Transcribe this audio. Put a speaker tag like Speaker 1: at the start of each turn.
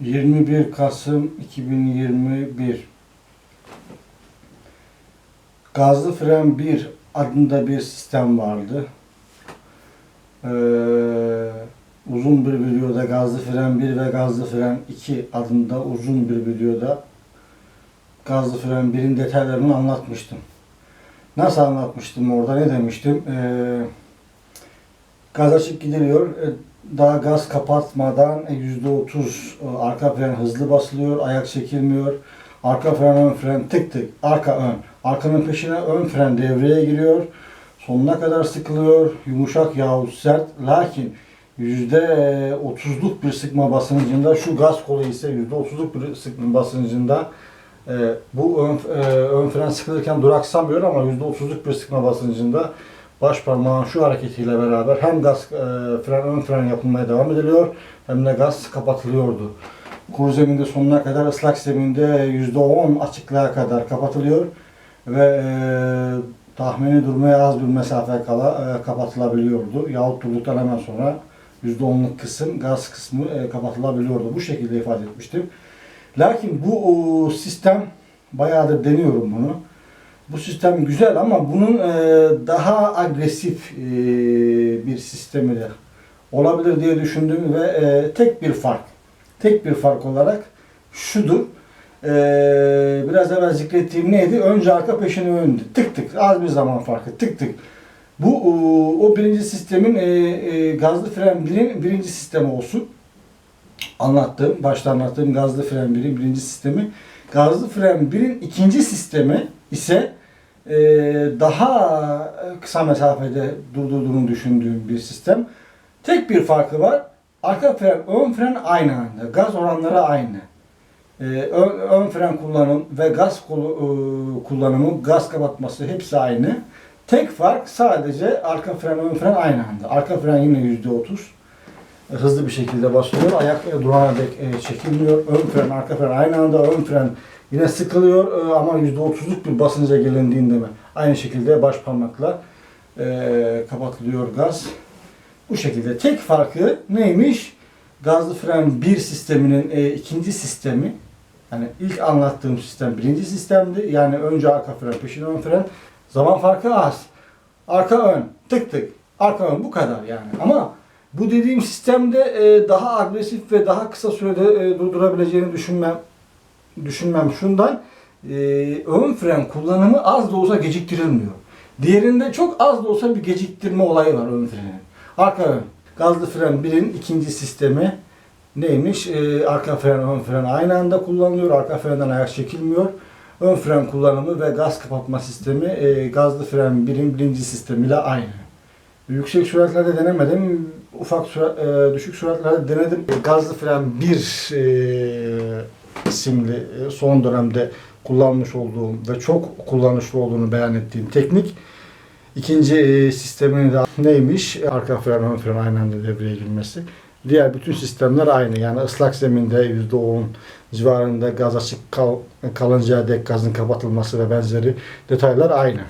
Speaker 1: 21 Kasım 2021 Gazlı fren 1 adında bir sistem vardı. Ee, uzun bir videoda gazlı fren 1 ve gazlı fren 2 adında uzun bir videoda gazlı fren 1'in detaylarını anlatmıştım. Nasıl anlatmıştım orada ne demiştim? Ee, gaz açık gidiliyor. Ee, daha gaz kapatmadan e, %30 e, arka fren hızlı basılıyor, ayak çekilmiyor. Arka fren ön fren tık tık, arka ön. Arkanın peşine ön fren devreye giriyor. Sonuna kadar sıkılıyor, yumuşak yahut sert. Lakin %30'luk bir sıkma basıncında, şu gaz kolu ise %30'luk bir sıkma basıncında e, bu ön, e, ön fren sıkılırken duraksamıyor ama %30'luk bir sıkma basıncında baş parmağın şu hareketiyle beraber hem gaz e, fren ön fren yapılmaya devam ediliyor hem de gaz kapatılıyordu. Kuru zeminde sonuna kadar ıslak zeminde %10 açıklığa kadar kapatılıyor ve e, tahmini durmaya az bir mesafe kala e, kapatılabiliyordu. Yahut durduktan hemen sonra %10'luk kısım gaz kısmı e, kapatılabiliyordu. Bu şekilde ifade etmiştim. Lakin bu o, sistem bayağıdır deniyorum bunu. Bu sistem güzel ama bunun e, daha agresif e, bir sistemi de olabilir diye düşündüm ve e, tek bir fark, tek bir fark olarak şudur. E, biraz evvel zikrettiğim neydi? Önce arka peşine ön. Tık tık. Az bir zaman farkı. Tık tık. Bu o, o birinci sistemin e, e, gazlı fren birin birinci sistemi olsun. Anlattığım, başta anlattığım gazlı fren birin birinci sistemi. Gazlı fren birin ikinci sistemi ise e, daha kısa mesafede durdurduğunu düşündüğüm bir sistem. Tek bir farkı var. Arka fren, ön fren aynı anda. Gaz oranları aynı. E, ön, ön fren kullanım ve gaz kolu, e, kullanımı, gaz kapatması hepsi aynı. Tek fark sadece arka fren, ön fren aynı anda. Arka fren yine yüzde otuz hızlı bir şekilde basılıyor. Ayak e, durana dek e, çekilmiyor. Ön fren, arka fren aynı anda. Ön fren yine sıkılıyor e, ama %30'luk bir basınca gelindiğinde mi? Aynı şekilde baş parmakla kapatılıyor gaz. Bu şekilde. Tek farkı neymiş? Gazlı fren bir sisteminin ikinci sistemi yani ilk anlattığım sistem birinci sistemdi. Yani önce arka fren, peşin ön fren. Zaman farkı az. Arka ön, tık tık. Arka ön bu kadar yani. Ama bu dediğim sistemde e, daha agresif ve daha kısa sürede e, durdurabileceğini düşünmem düşünmem şundan. E, ön fren kullanımı az da olsa geciktirilmiyor. Diğerinde çok az da olsa bir geciktirme olayı var ön frenin. Arka ön. Gazlı fren birin ikinci sistemi neymiş? E, arka fren, ön fren aynı anda kullanılıyor. Arka frenden ayak çekilmiyor. Ön fren kullanımı ve gaz kapatma sistemi e, gazlı fren birin birinci sistemiyle aynı. Yüksek süratlerde denemedim. Ufak sürat, e, düşük süratlerde denedim. Gazlı fren 1 e, isimli e, son dönemde kullanmış olduğum ve çok kullanışlı olduğunu beyan ettiğim teknik. İkinci e, sistemini de neymiş? Arka fren, ön fren aynı anda devreye girmesi. Diğer bütün sistemler aynı. Yani ıslak zeminde %10 civarında gaz açık kal, kalıncaya dek gazın kapatılması ve benzeri detaylar aynı.